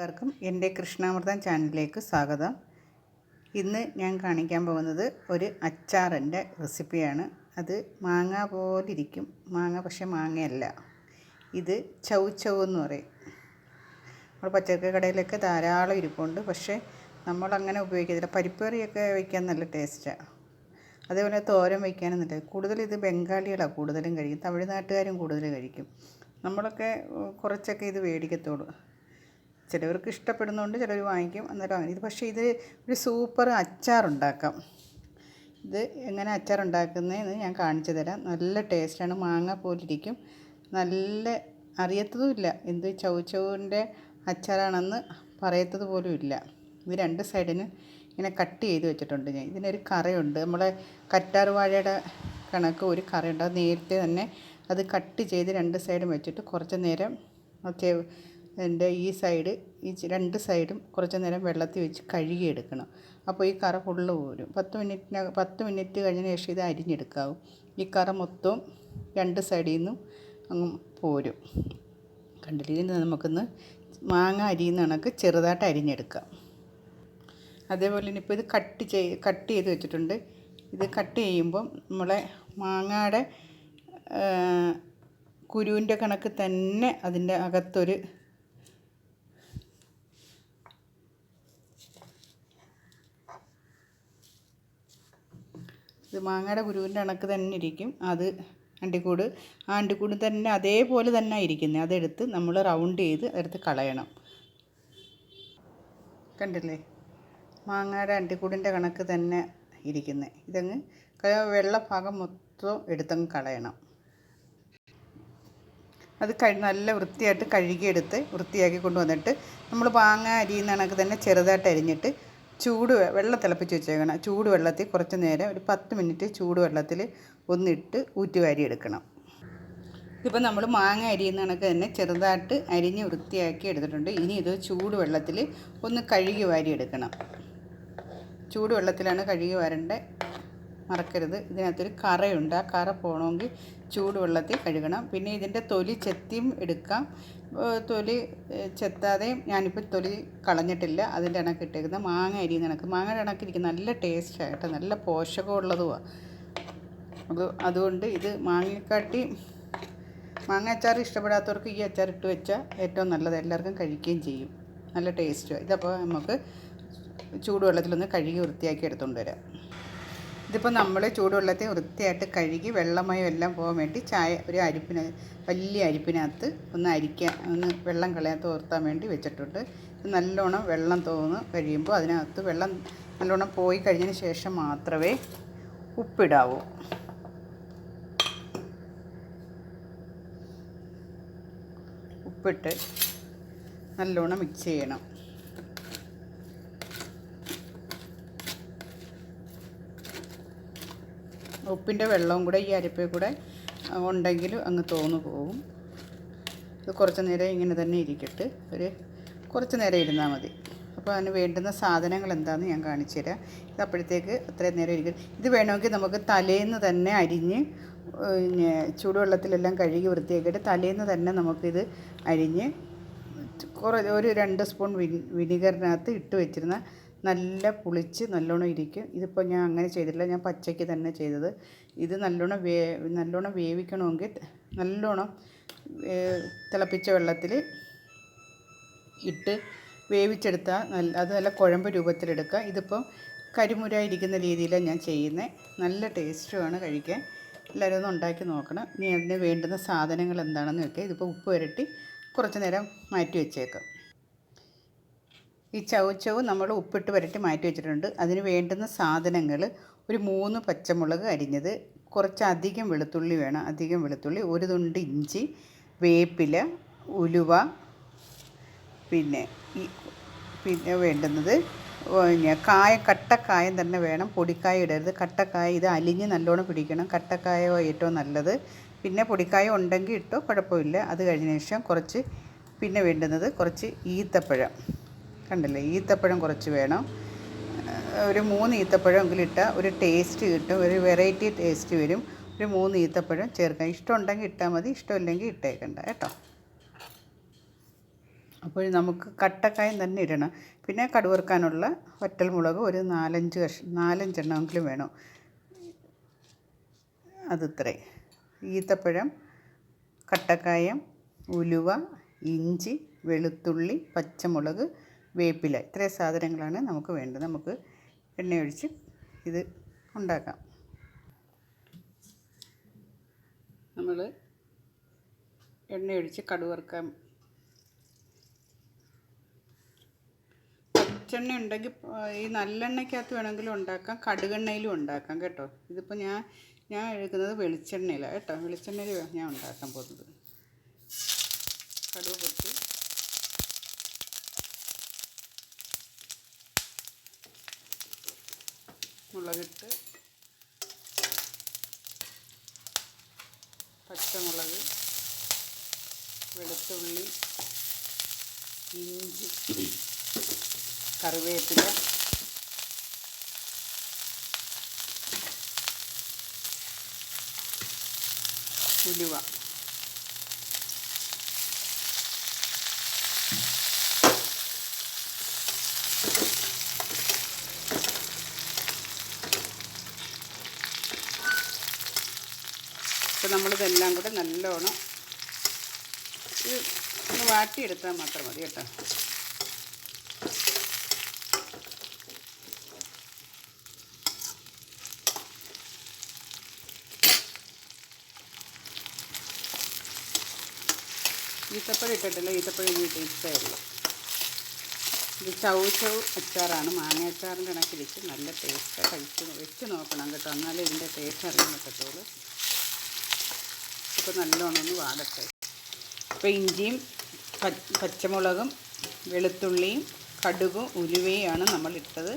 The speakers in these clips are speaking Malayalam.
കൂട്ടുകാർക്കും എന്റെ കൃഷ്ണാമൃതം ചാനലിലേക്ക് സ്വാഗതം. ഇന്ന് ഞാൻ കാണിക്കാൻ പോകുന്നത് ഒരു അച്ചാറിന്റെ റെസിപ്പിയാണ്. അത് മാങ്ങ പോലെ ഇരിക്കും മാങ്ങ പക്ഷെ മാങ്ങയല്ല. ഇത് ചൗ ചൗ എന്ന് പറയും. നമ്മൾ പച്ചക്കറി കടയിലൊക്കെ ധാരാളം ഇരിപ്പുണ്ട്. പക്ഷേ നമ്മളങ്ങനെ ഉപയോഗിക്കത്തില്ല. പരിപ്പറിയൊക്കെ വയ്ക്കാൻ നല്ല ടേസ്റ്റാണ് അതേപോലെ തോരൻ വയ്ക്കാനും നല്ല കൂടുതൽ ഇത് ബംഗാളികളാണ് കൂടുതലും കഴിക്കും. തമിഴ്നാട്ടുകാരും കൂടുതൽ കഴിക്കും. നമ്മളൊക്കെ കുറച്ചൊക്കെ ഇത് മേടിക്കത്തുള്ളൂ. ചിലവർക്ക് ഇഷ്ടപ്പെടുന്നതുകൊണ്ട് ചിലർ വാങ്ങിക്കും. അന്നേരം അങ്ങനെ. ഇത് പക്ഷേ ഇത് ഒരു സൂപ്പർ അച്ചാറുണ്ടാക്കാം. ഇത് എങ്ങനെ അച്ചാറുണ്ടാക്കുന്നതെന്ന് ഞാൻ കാണിച്ചു തരാം. നല്ല ടേസ്റ്റാണ്. മാങ്ങ പോലിരിക്കും. നല്ല അറിയത്തതുമില്ല. എന്ത് ചൗചൗവിന്റെ അച്ചാറാണെന്ന് പറയത്തത് പോലും ഇല്ല ഇത് രണ്ട് സൈഡിന് ഇങ്ങനെ കട്ട് ചെയ്ത് വെച്ചിട്ടുണ്ട് ഞാൻ. ഇതിനൊരു കറയുണ്ട്. നമ്മളെ കറ്റാർ വാഴയുടെ കണക്ക് ഒരു കറയുണ്ട്. അത് നേരത്തെ തന്നെ അത് കട്ട് ചെയ്ത് രണ്ട് സൈഡും വെച്ചിട്ട് കുറച്ച് നേരം ചെ എന്റെ ഈ സൈഡ് ഈ രണ്ട് സൈഡും കുറച്ച് നേരം വെള്ളത്തിൽ വെച്ച് കഴുകിയെടുക്കണം. അപ്പോൾ ഈ കറ ഫുള്ള് പോരും പത്ത് മിനിറ്റിന പത്ത് മിനിറ്റ് കഴിഞ്ഞതിന് ശേഷം ഇത് അരിഞ്ഞെടുക്കാവും. ഈ കറ മൊത്തവും രണ്ട് സൈഡിൽ നിന്നും അങ്ങ് പോരും. കണ്ടില്ലേ? നമുക്കൊന്ന് മാങ്ങ അരിയുന്ന കണക്ക് ചെറുതായിട്ട് അരിഞ്ഞെടുക്കാം. അതേപോലെ തന്നെ ഇപ്പോൾ ഇത് കട്ട് ചെയ്ത് കട്ട് ചെയ്ത് വെച്ചിട്ടുണ്ട്. ഇത് കട്ട് ചെയ്യുമ്പം നമ്മളെ മാങ്ങയുടെ കുരുവിന്റെ കണക്ക് തന്നെ അതിന്റെ അകത്തൊരു ഇത് മാങ്ങയുടെ കുരുവിന്റെ കണക്ക് തന്നെ ഇരിക്കും. അത് അണ്ടിക്കൂട്. ആ അണ്ടിക്കൂട് തന്നെ അതേപോലെ തന്നെ ഇരിക്കുന്നത് അതെടുത്ത് നമ്മൾ റൗണ്ട് ചെയ്ത് അതെടുത്ത് കളയണം. കണ്ടില്ലേ? മാങ്ങയുടെ അണ്ടിക്കൂടിന്റെ കണക്ക് തന്നെ ഇരിക്കുന്നത് ഇതങ്ങ് വെള്ള ഭാഗം മൊത്തം എടുത്തങ്ങ് കളയണം. അത് കഴി നല്ല വൃത്തിയായിട്ട് കഴുകിയെടുത്ത് വൃത്തിയാക്കി കൊണ്ടുവന്നിട്ട് നമ്മൾ മാങ്ങ അരിയുന്ന കണക്ക് തന്നെ ചെറുതായിട്ട് അരിഞ്ഞിട്ട് ചൂട് വെള്ളം തിളപ്പിച്ച് വെച്ചേക്കണം. ചൂട് വെള്ളത്തിൽ കുറച്ച് നേരം ഒരു പത്ത് മിനിറ്റ് ചൂട് വെള്ളത്തിൽ ഒന്നിട്ട് ഊറ്റി വാരി എടുക്കണം. ഇതിപ്പോൾ നമ്മൾ മാങ്ങ അരിയുന്ന കണക്ക് തന്നെ ചെറുതായിട്ട് അരിഞ്ഞ് വൃത്തിയാക്കി എടുത്തിട്ടുണ്ട്. ഇനി ഇത് ചൂട് വെള്ളത്തിൽ ഒന്ന് കഴുകി വാരി എടുക്കണം. ചൂട് വെള്ളത്തിലാണ് കഴുകി വരേണ്ടത്. മറക്കരുത്. ഇതിനകത്തൊരു കറയുണ്ട്. ആ കറ പോകണമെങ്കിൽ ചൂടുവെള്ളത്തിൽ കഴുകണം. പിന്നെ ഇതിന്റെ തൊലി ചെത്തിയും എടുക്കാം. തൊലി ചെത്താതെയും ഞാനിപ്പോൾ തൊലി കളഞ്ഞിട്ടില്ല. അതിന്റെ കണക്ക് ഇട്ടേക്കുന്നത് മാങ്ങ അരിയുന്ന ഇണക്ക്. മാങ്ങയുടെ ഇണക്കിരിക്കും നല്ല ടേസ്റ്റായിട്ട് നല്ല പോഷകമുള്ളതുമാണ് അത് അതുകൊണ്ട് ഇത് മാങ്ങക്കാട്ടി മാങ്ങ അച്ചാർ ഇഷ്ടപ്പെടാത്തവർക്ക് ഈ അച്ചാർ ഇട്ട് വെച്ചാൽ ഏറ്റവും നല്ലത്. എല്ലാവർക്കും കഴിക്കുകയും ചെയ്യും. നല്ല ടേസ്റ്റുമാണ് ഇതപ്പോൾ നമുക്ക് ചൂടുവെള്ളത്തിലൊന്ന് കഴുകി വൃത്തിയാക്കി എടുത്തുകൊണ്ട് വരാം. ഇതിപ്പോൾ നമ്മൾ ചൂടുവെള്ളത്തിൽ വൃത്തിയായിട്ട് കഴുകി വെള്ളമയം എല്ലാം പോകാൻ വേണ്ടി ചായ ഒരു അരിപ്പിന് വലിയ അരിപ്പിനകത്ത് ഒന്ന് അരിക്കാൻ ഒന്ന് വെള്ളം കളയാൻ തോർത്താൻ വേണ്ടി വെച്ചിട്ടുണ്ട്. നല്ലോണം വെള്ളം തോന്ന് കഴിയുമ്പോൾ അതിനകത്ത് വെള്ളം നല്ലോണം പോയി കഴിഞ്ഞതിന് ശേഷം മാത്രമേ ഉപ്പിടാവൂ. ഉപ്പിട്ട് നല്ലോണം മിക്സ് ചെയ്യണം. ഉപ്പിന്റെ വെള്ളവും കൂടെ ഈ അരിപ്പയിൽ കൂടെ ഉണ്ടെങ്കിൽ അങ്ങ് തോന്നു പോകും ഇത് കുറച്ച് നേരം ഇങ്ങനെ തന്നെ ഇരിക്കട്ട്. ഒരു കുറച്ച് നേരം ഇരുന്നാൽ മതി. അപ്പോൾ അതിന് വേണ്ടുന്ന സാധനങ്ങൾ എന്താണെന്ന് ഞാൻ കാണിച്ചു തരാം. ഇത് അപ്പോഴത്തേക്ക് അത്രയും നേരം ഇരിക്കും. ഇത് വേണമെങ്കിൽ നമുക്ക് തലേന്ന് തന്നെ അരിഞ്ഞ് പിന്നെ ചൂടുവെള്ളത്തിലെല്ലാം കഴുകി വൃത്തിയാക്കിയിട്ട് തലേന്ന് തന്നെ നമുക്കിത് അരിഞ്ഞ് കുറേ ഒരു രണ്ട് സ്പൂൺ വിനി വിനിഗറിനകത്ത് ഇട്ട് വെച്ചിരുന്ന നല്ല പുളിച്ച് നല്ലോണം ഇരിക്കും. ഇതിപ്പോൾ ഞാൻ അങ്ങനെ ചെയ്തിട്ടില്ല. ഞാൻ പച്ചയ്ക്ക് തന്നെ ചെയ്തത്. ഇത് നല്ലോണം വേ നല്ലോണം വേവിക്കണമെങ്കിൽ നല്ലോണം തിളപ്പിച്ച വെള്ളത്തിൽ ഇട്ട് വേവിച്ചെടുത്താൽ നല്ല അത് നല്ല കുഴമ്പ് രൂപത്തിലെടുക്കുക. ഇതിപ്പോൾ കരിമുര ഇരിക്കുന്ന രീതിയിലാണ് ഞാൻ ചെയ്യുന്നത് നല്ല ടേസ്റ്റുമാണ് കഴിക്കാൻ. എല്ലാവരും ഒന്ന് ഉണ്ടാക്കി നോക്കണം. ഇനി അതിന് വേണ്ടുന്ന സാധനങ്ങൾ എന്താണെന്ന് വെക്കുക ഇതിപ്പോൾ ഉപ്പ് പുരട്ടി കുറച്ച് നേരം മാറ്റി വെച്ചേക്കാം. ഈ ചവച്ചവ് നമ്മൾ ഉപ്പിട്ട് പുരട്ടി മാറ്റി വെച്ചിട്ടുണ്ട്. അതിന് വേണ്ടുന്ന സാധനങ്ങൾ ഒരു മൂന്ന് പച്ചമുളക് അരിഞ്ഞത് കുറച്ചധികം വെളുത്തുള്ളി വേണം. അധികം വെളുത്തുള്ളി ഒരു തുണ്ട് ഇഞ്ചി വേപ്പില ഉലുവ പിന്നെ ഈ പിന്നെ വേണ്ടുന്നത് പിന്നെ കായ കട്ടക്കായം തന്നെ വേണം. പൊടിക്കായ ഇടരുത്. കട്ടക്കായ ഇത് അലിഞ്ഞ് നല്ലോണം പിടിക്കണം. കട്ടക്കായ ഏറ്റവും നല്ലത്. പിന്നെ പൊടിക്കായ ഉണ്ടെങ്കിൽ ഇട്ടോ കുഴപ്പമില്ല. അത് കഴിഞ്ഞ ശേഷം കുറച്ച് പിന്നെ വേണ്ടുന്നത് കുറച്ച് ഈത്തപ്പഴം. കണ്ടില്ലേ? ഈത്തപ്പഴം കുറച്ച് വേണം. ഒരു മൂന്ന് ഈത്തപ്പഴം എങ്കിലും ഇട്ടാൽ ഒരു ടേസ്റ്റ് കിട്ടും. ഒരു വെറൈറ്റി ടേസ്റ്റ് വരും. ഒരു മൂന്ന് ഈത്തപ്പഴം ചേർക്കാം ഇഷ്ടമുണ്ടെങ്കിൽ ഇട്ടാൽ മതി. ഇഷ്ടമില്ലെങ്കിൽ ഇട്ടേക്കണ്ട. കേട്ടോ? അപ്പോൾ നമുക്ക് കട്ടക്കായം തന്നെ ഇടണം. പിന്നെ കടുവറുക്കാനുള്ള വറ്റൽമുളക് ഒരു നാലഞ്ച് കഷ നാലഞ്ചെണ്ണമെങ്കിലും വേണം. അതിത്രേ. ഈത്തപ്പഴം കട്ടക്കായം ഉലുവ ഇഞ്ചി വെളുത്തുള്ളി പച്ചമുളക് വേപ്പില ഇത്രയും സാധനങ്ങളാണ് നമുക്ക് വേണ്ടത്. നമുക്ക് എണ്ണയൊഴിച്ച് ഇത് ഉണ്ടാക്കാം. നമ്മൾ എണ്ണയൊഴിച്ച് കടുവറുക്കാൻ പച്ചെണ്ണ ഉണ്ടെങ്കിൽ ഈ നല്ലെണ്ണയ്ക്കകത്ത് വേണമെങ്കിലും ഉണ്ടാക്കാം. കടുകെണ്ണയിലും ഉണ്ടാക്കാം കേട്ടോ. ഇതിപ്പോൾ ഞാൻ ഞാൻ എടുക്കുന്നത് വെളിച്ചെണ്ണയിലാണ് കേട്ടോ. വെളിച്ചെണ്ണയിൽ ഞാൻ ഉണ്ടാക്കാൻ പോകുന്നത്. കടുവ പൊട്ടി. മുളകിട്ട് പച്ചമുളക് വെളുത്തുള്ളി ഇഞ്ചി കറിവേപ്പില ഉലുവ. നമ്മളിതെല്ലാം കൂടെ നല്ലോണം ഇത് ഒന്ന് വാട്ടിയെടുത്താൽ മാത്രം മതി കേട്ടോ. ഈത്തപ്പഴം ഇട്ടിട്ടില്ല ഈത്തപ്പഴം ഇനി ടേസ്റ്റേ ഉള്ളൂ ഇത് ചവ് ചവ് അച്ചാറാണ്. മാങ്ങ അച്ചാറിന്റെ കണക്കിലിച്ച് നല്ല ടേസ്റ്റ് കഴിച്ച് വെച്ച് നോക്കണം കേട്ടോ. എന്നാലേ ഇതിന്റെ ടേസ്റ്റ് അറിയാൻ പറ്റത്തുള്ളൂ. ഇപ്പോൾ നല്ലോണം ഒന്ന് വാടട്ടെ. അപ്പോൾ ഇഞ്ചിയും പച്ചമുളകും വെളുത്തുള്ളിയും കടുകും ഉലുവയുമാണ് നമ്മൾ ഇട്ടത്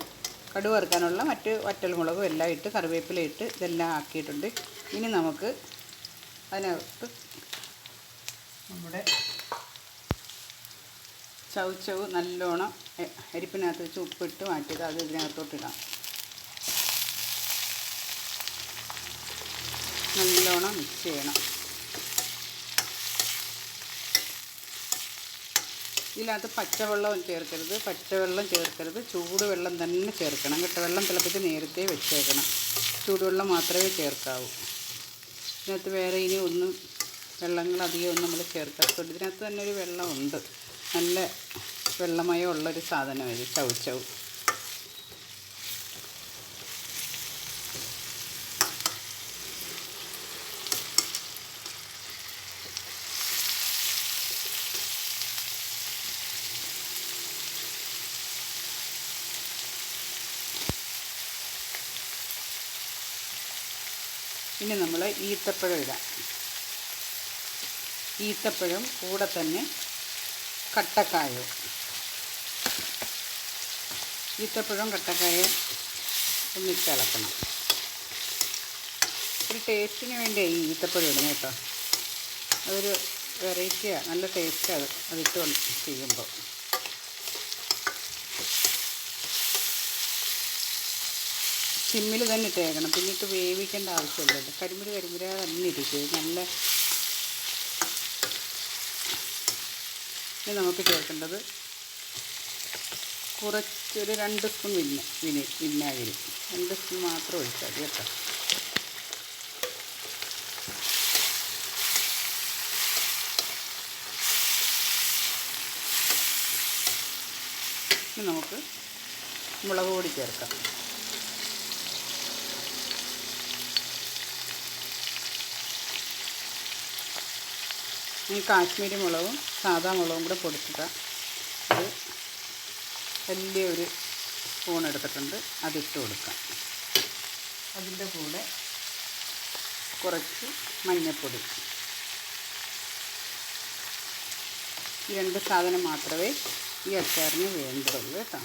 കടുക് വറുക്കാനുള്ള മറ്റ് വറ്റൽമുളകും എല്ലാം ഇട്ട് കറിവേപ്പില ഇട്ട് ഇതെല്ലാം ആക്കിയിട്ടുണ്ട്. ഇനി നമുക്ക് അതിനകത്ത് നമ്മുടെ ചവച്ചവ് നല്ലോണം അരിപ്പിനകത്ത് വെച്ച് ഉപ്പിട്ട് മാറ്റിയത് അത് ഇതിനകത്തോട്ടിടാം നല്ലോണം മിക്സ് ചെയ്യണം. ഇതിനകത്ത് പച്ചവെള്ളം ചേർക്കരുത് പച്ചവെള്ളം ചേർക്കരുത് ചൂടുവെള്ളം തന്നെ ചേർക്കണം കേട്ടോ. വെള്ളം തിളപ്പിച്ച് നേരത്തെ വെച്ചേക്കണം. ചൂടുവെള്ളം മാത്രമേ ചേർക്കാവൂ. ഇതിനകത്ത് വേറെ ഇനി ഒന്നും വെള്ളങ്ങൾ അധികം ഒന്നും നമ്മൾ ചേർക്കാത്തതുകൊണ്ട് ഇതിനകത്ത് തന്നെ ഒരു വെള്ളമുണ്ട്. നല്ല വെള്ളമയം ഉള്ളൊരു സാധനം ഇത്. ചവ് ഇനി നമ്മൾ ഈത്തപ്പഴം ഇടാം. ഈത്തപ്പഴം കൂടെ തന്നെ കട്ടക്കായവും ഈത്തപ്പഴം കട്ടക്കായവും ഒന്നിച്ച് ഇളക്കണം. ഒരു ടേസ്റ്റിന് വേണ്ടി ഈ ഈത്തപ്പഴം ഇടുന്നത് കേട്ടോ. അതൊരു വെറൈറ്റിയാണ് നല്ല ടേസ്റ്റാണ് അതിട്ട് ചെയ്യുമ്പോൾ. സിമ്മിൽ തന്നെ ഇട്ടേക്കണം. പിന്നിട്ട് വേവിക്കേണ്ട ആവശ്യമില്ലല്ലോ കരിമുരി കരിമുര തന്നെ ഇരിക്കും. നല്ല ഇനി നമുക്ക് ചേർക്കേണ്ടത് കുറച്ചൊരു രണ്ട് സ്പൂൺ വിന്ന വിനി വിനാഗിരി. രണ്ട് സ്പൂൺ മാത്രം ഒഴിച്ചാൽ മതി കേട്ടോ. ഇനി നമുക്ക് മുളക് പൊടി ചേർക്കാം. ഈ കാശ്മീരി മുളകും സാധാ മുളകും കൂടെ പൊടിച്ചിട്ട് അത് വലിയൊരു സ്പൂൺ എടുത്തിട്ടുണ്ട്. അതിട്ട് കൊടുക്കാം. അതിന്റെ കൂടെ കുറച്ച് മഞ്ഞൾപ്പൊടി ഈ രണ്ട് സാധനം മാത്രമേ ഈ അച്ചാറിന് വേണ്ടതുള്ളൂ കേട്ടോ.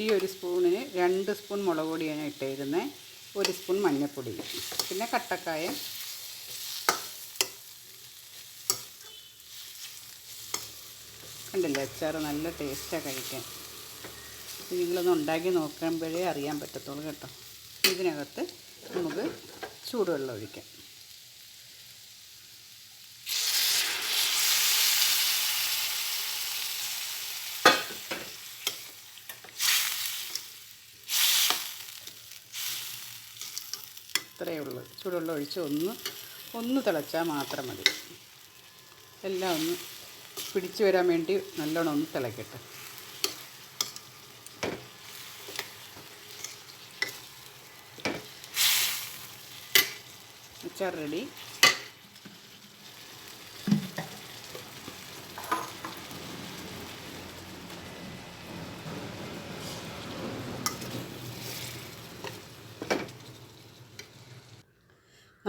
ഈ ഒരു സ്പൂണിന് രണ്ട് സ്പൂൺ മുളക് പൊടിയാണ് ഇട്ടിരുന്നത് ഒരു സ്പൂൺ മഞ്ഞൾപ്പൊടി. പിന്നെ കട്ടക്കായ. കണ്ടില്ലേ അച്ചാർ നല്ല ടേസ്റ്റാണ് കഴിക്കാൻ. നിങ്ങളൊന്ന് ഉണ്ടാക്കി നോക്കുമ്പോഴേ അറിയാൻ പറ്റത്തുള്ളൂ കേട്ടോ. ഇതിനകത്ത് നമുക്ക് ചൂടുവെള്ളം ഒഴിക്കാം. ഇത്രയേ ഉള്ളൂ. ചൂടുവെള്ളം ഒഴിച്ച് ഒന്ന് ഒന്ന് തിളച്ചാൽ മാത്രം മതി. എല്ലാം ഒന്ന് പിടിച്ചു വരാൻ വേണ്ടി നല്ലോണം ഒന്ന് തിളക്കട്ടെ. അച്ചാർ റെഡി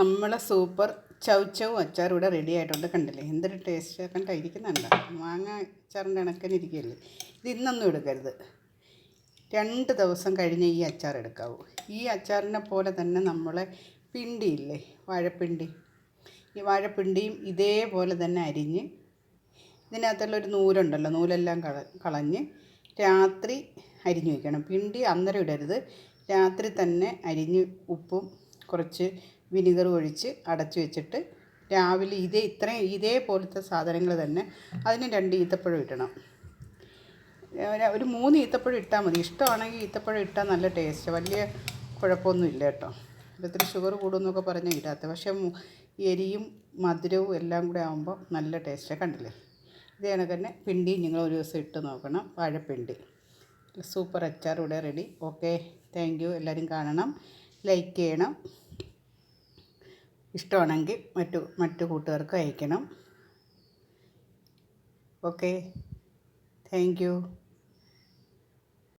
നമ്മളെ സൂപ്പർ ചൗച്ചവും അച്ചാർ ഇവിടെ റെഡി ആയിട്ടുണ്ട്. കണ്ടില്ലേ? എന്തൊരു ടേസ്റ്റ് കണ്ട? ഇരിക്കുന്നുണ്ട്. മാങ്ങ അച്ചാറിന്റെ കണക്കിന് ഇരിക്കുകയല്ലേ? ഇത് ഇന്നൊന്നും എടുക്കരുത്. രണ്ട് ദിവസം കഴിഞ്ഞ് ഈ അച്ചാർ എടുക്കാവൂ. ഈ അച്ചാറിനെ പോലെ തന്നെ നമ്മളെ പിണ്ടിയില്ലേ? വാഴപ്പിണ്ടി. ഈ വാഴപ്പിണ്ടിയും ഇതേപോലെ തന്നെ അരിഞ്ഞ് ഇതിനകത്തുള്ള ഒരു നൂലുണ്ടല്ലോ. നൂലെല്ലാം കള കളഞ്ഞ് രാത്രി അരിഞ്ഞു വയ്ക്കണം പിണ്ടി അന്നേരം ഇടരുത്. രാത്രി തന്നെ അരിഞ്ഞ് ഉപ്പും കുറച്ച് വിനിഗർ ഒഴിച്ച് അടച്ചു വെച്ചിട്ട് രാവിലെ ഇതേ ഇത്രയും ഇതേപോലത്തെ സാധനങ്ങൾ തന്നെ അതിന് രണ്ട് ഈത്തപ്പഴം ഇടണം. ഒരു- മൂന്ന് ഈത്തപ്പഴം ഇട്ടാൽ മതി. ഇഷ്ടമാണെങ്കിൽ ഈത്തപ്പഴം ഇട്ടാൽ നല്ല ടേസ്റ്റ് വലിയ കുഴപ്പമൊന്നും ഇല്ല കേട്ടോ. ഇത്തിരി ഷുഗർ കൂടുമെന്നൊക്കെ പറഞ്ഞാൽ ഇടാത്ത. പക്ഷേ എരിയും മധുരവും എല്ലാം കൂടെ ആകുമ്പോൾ നല്ല ടേസ്റ്റ് കണ്ടില്ലേ? ഇത് കണക്ക് തന്നെ പിണ്ടി നിങ്ങൾ ഒരു ദിവസം ഇട്ട് നോക്കണം. വാഴപ്പിണ്ടി. സൂപ്പർ അച്ചാർ ഇവിടെ റെഡി ഓക്കെ താങ്ക് യു എല്ലാവരും കാണണം. ലൈക്ക് ചെയ്യണം. ഇഷ്ടമാണെങ്കിൽ മറ്റു മറ്റു കൂട്ടുകാർക്ക് അയക്കണം. Okay thank you